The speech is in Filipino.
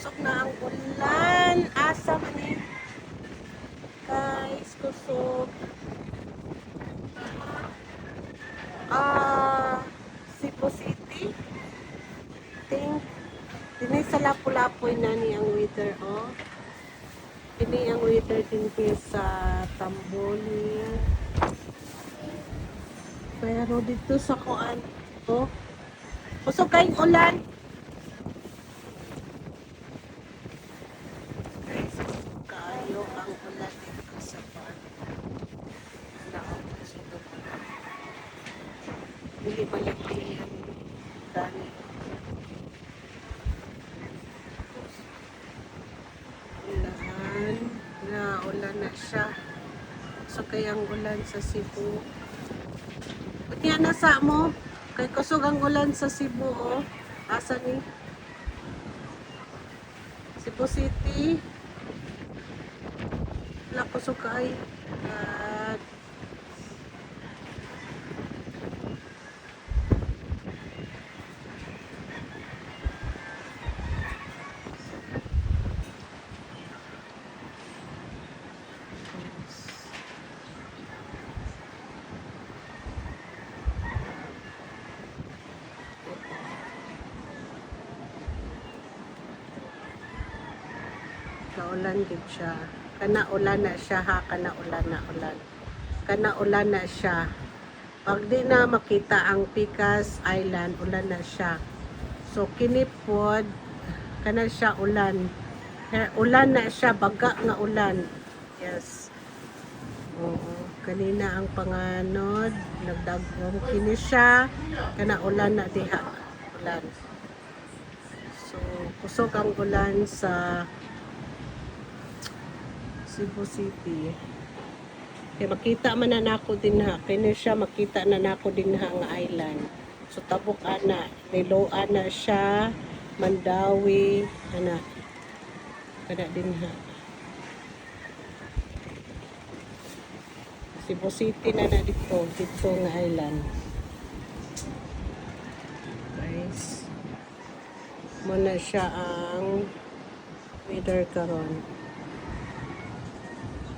kusog na ang ulan. Asa man eh. Guys, kusog. Ah, Cebu City. Think, dinay sa Lapu-Lapu na ni ang weather, oh. Ini ang weather din sa Tamboli. Pero dito sa kuan, oh. Kusog kayong ulan. Guys, kusog kayo ang ulan dito sa kuan. Laot na sa dugo. Hindi balik yan. Dani. Ulan. Na, ulan na siya. So, kayang ulan sa Cebu. Pati na sa mo. Kay kusog ang ulan sa Cebu, oh. Asa ni? Cebu City. Wala kusog kay. At Naulan gid siya. Kana ulan na siya ha, kana ulan na ulan. Kana ulan na siya. Pag di na makita ang Picas Island, ulan na siya. So kini pod kana siya ulan. Ulan na siya, baga nga ulan. Yes. Oo. Kanina ang panganod, nagdagom kini siya. Kana ulan na diha. Ulan. So, kusog ang ulan sa Cebu City. Kaya makita man na nako din ha. Kaya siya makita na nako din ha nga island. So tabok ana, niloan na siya, Mandawi, ana. Kada din ha. Cebu City na na dito, dito nga island. Guys. Muna siya ang weather karon.